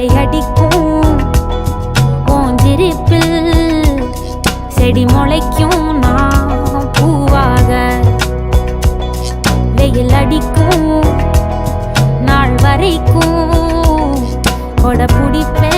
மழையடிக்கும் ஓஞ்சிருப்பில் செடி முளைக்கும். நான் பூவாக வெயில் அடிக்கும். நாள் வரைக்கும் கொடை பிடிப்பேன்.